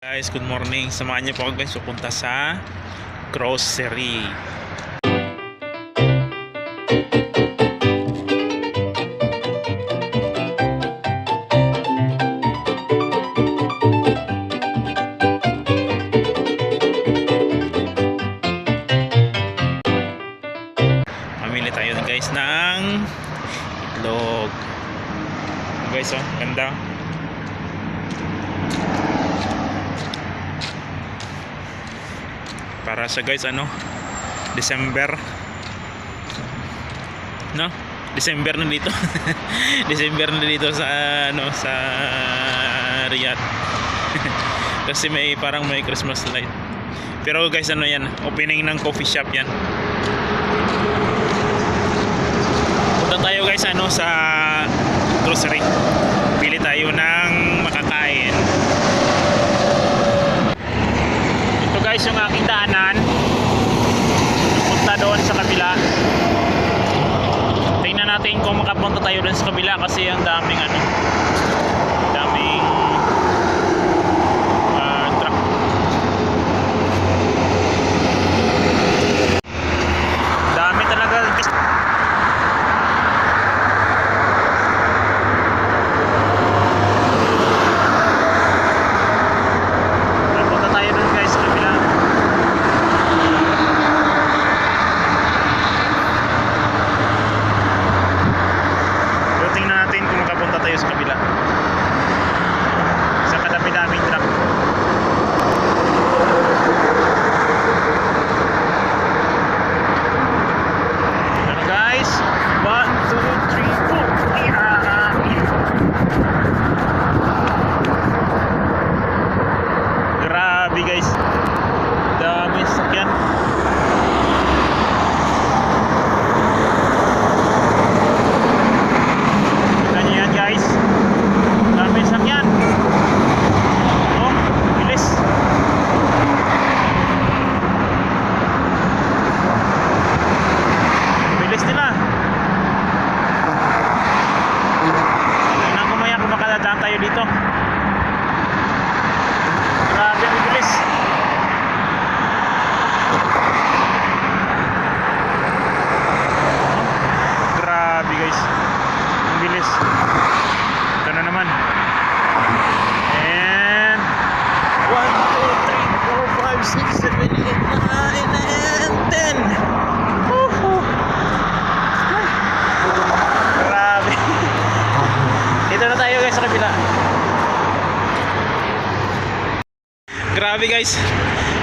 Guys, good morning. Samahan niyo po ako guys pupunta sa grocery. Mamili tayo guys ng itlog. Guys, oh, ganda. Para sa guys ano December. No? December na dito. December na dito sa ano sa Riyadh. Kasi may parang may Christmas light. Pero guys ano yan? Opening ng coffee shop yan. Punta tayo guys ano sa grocery. Pili tayo ng makakain ito guys yung aking daanan. Punta doon sa kabila. Tingnan natin kung makapunta tayo doon sa kabila kasi ang daming ano tayo dito. Grabe guys.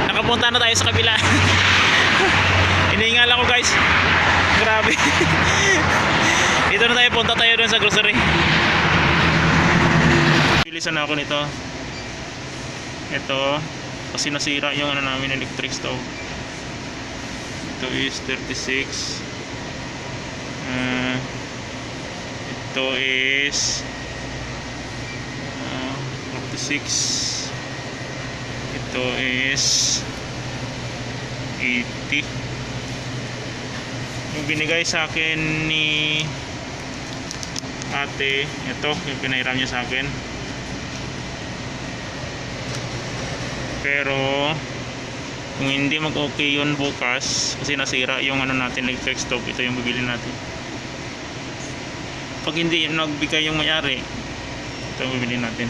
Nakapunta na tayo sa kabila. Iniingal ako guys. Grabe. Dito na tayo, punta tayo dun sa grocery. Bilisan na ako nito. Ito, kasi nasira yung ano namin electric stove. Ito is 36. Uh, ito is uh, 46. Ito is 80 yung binigay sa akin ni ate ito yung pinahiram niya sa akin. Pero kung hindi mag okay yun bukas kasi nasira yung ano natin electric stove ito yung bibili natin. Pag hindi nagbigay yung mayari ito yung bibili natin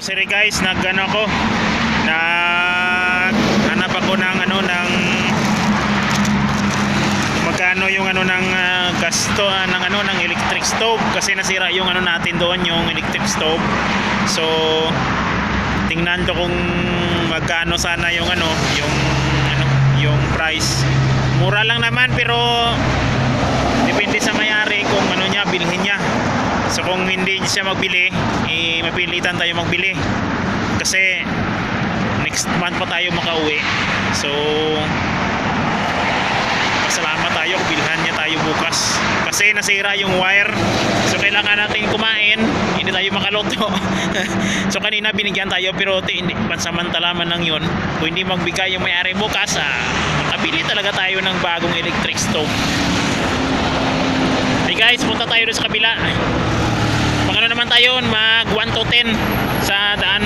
grocery guys. Nag ano ako. Nag hanap ako ng ano ng magkano yung ano ng ah, gasto ah, ng ano ng electric stove. Kasi nasira yung ano natin doon yung electric stove. So tingnan ko kung magkano sana yung ano yung ano yung price. Mura lang naman pero depende sa mayari kung ano niya bilhin niya so kung hindi siya magbili eh, mapilitan tayo magbili. Kasi next month pa tayo makauwi. So pasalamat tayo kung bilhan niya tayo bukas. Kasi nasira yung wire. So kailangan natin kumain. Hindi tayo makaluto so kanina binigyan tayo pero hindi pansamantala man lang yun. Kung hindi magbigay yung may-ari bukas ah, makabili talaga tayo ng bagong electric stove. Hey guys punta tayo doon sa kabila naman tayo mag 1 to 10 sa daan.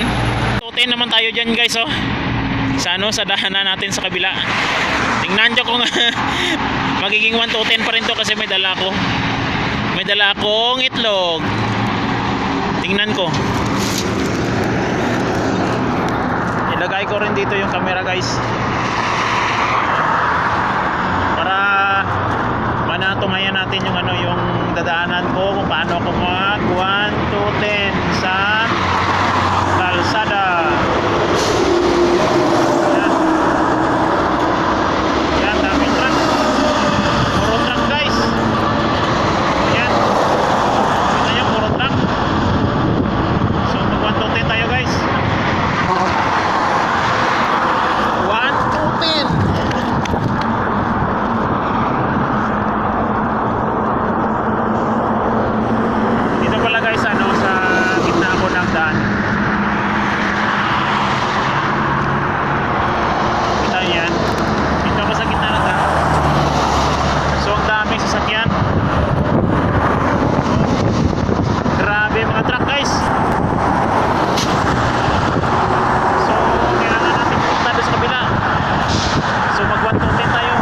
2 10 naman tayo dyan guys oh. Sa ano, sa dahanan natin sa kabila. Tingnan nyo kung magiging 1 to 10 pa rin to kasi may dala ko. May dala akong itlog. Tingnan ko. Ilagay ko rin dito yung camera guys. Para manatumayan natin yung ano yung dadaanan ko kung paano ako mag 1 to 10 sa kalsada. Yan. Yan, daming truck. Puro truck guys. Yan. Kita nyo, puro truck. So, mag 1 to 10 tayo guys. 1 to 10. Dito pala guys, ano, sa gitna ako ng daan. Kita niyo yan. Dito ako sa gitna ng daan. So, ang daming sasakyan. Grabe mga truck guys. So, kailangan natin pupunta doon sa kabila. So, mag 1 to 10 tayo.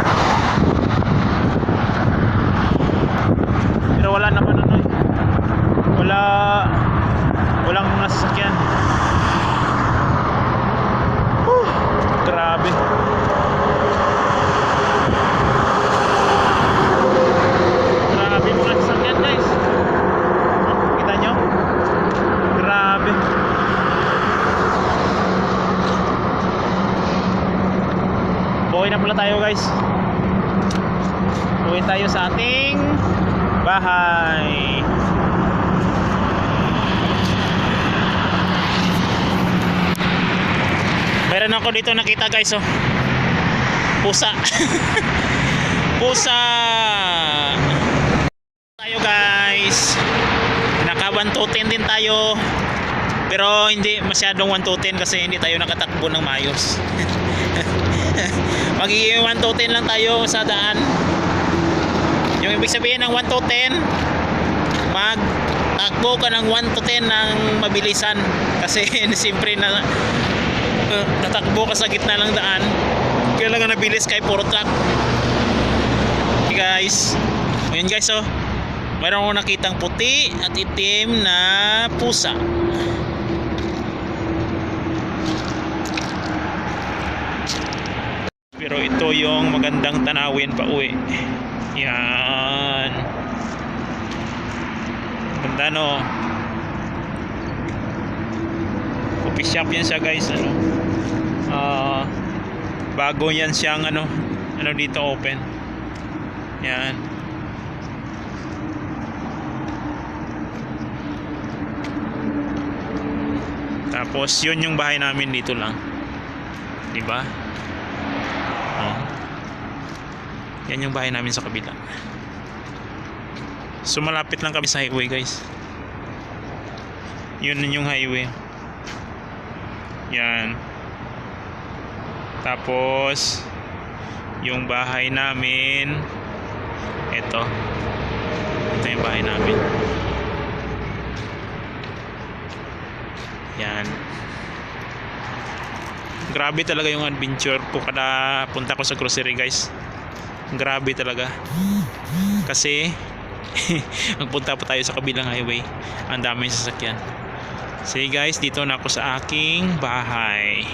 Pero wala naman ano eh. Wala walang mga sasakyan. Whew, grabe. Grabe mga sasakyan guys. Oh, Kita nyo? Grabe. Buhay na pala tayo guys. Buhay tayo sa ating bahay. Meron ako dito nakita guys oh. Pusa. Pusa. Tayo guys. Naka 1 to 10 din tayo. Pero hindi masyadong 1 to 10 kasi hindi tayo nakatakbo ng maayos. Magiging 1 to 10 lang tayo sa daan. Yung ibig sabihin ng 1 to 10, mag takbo ka ng 1 to 10 ng mabilisan. Kasi siyempre na uh, tatakbo ka sa gitna ng daan. Kailangan nabilis kay puro truck. Okay guys. Ayun guys oh. Mayroon akong nakitang puti at itim na pusa. Pero ito yung magandang tanawin pa uwi yan. Ganda no? Coffee shop yan siya guys ano? Ah, bago yan siyang ano ano dito open. Yan. Tapos yun yung bahay namin dito lang. Di ba oh. Yan yung bahay namin sa kabila. So lang kami sa highway guys. Yun yung highway. Yan. Tapos yung bahay namin. Ito ito yung bahay namin. Yan. Grabe talaga yung adventure ko kada punta ko sa grocery guys grabe talaga. Kasi magpunta pa tayo sa kabilang highway. Ang daming sasakyan. Sige guys dito na ako sa aking bahay.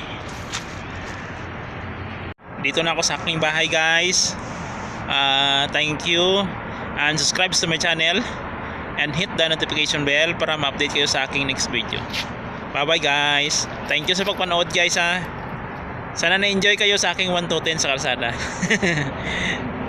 Dito na ako sa aking bahay guys. Uh, thank you. And subscribe to my channel. And hit the notification bell para ma-update kayo sa aking next video. Bye bye guys. Thank you sa pagpanood guys ha sana na-enjoy kayo sa aking 1 to 10 sa kalsada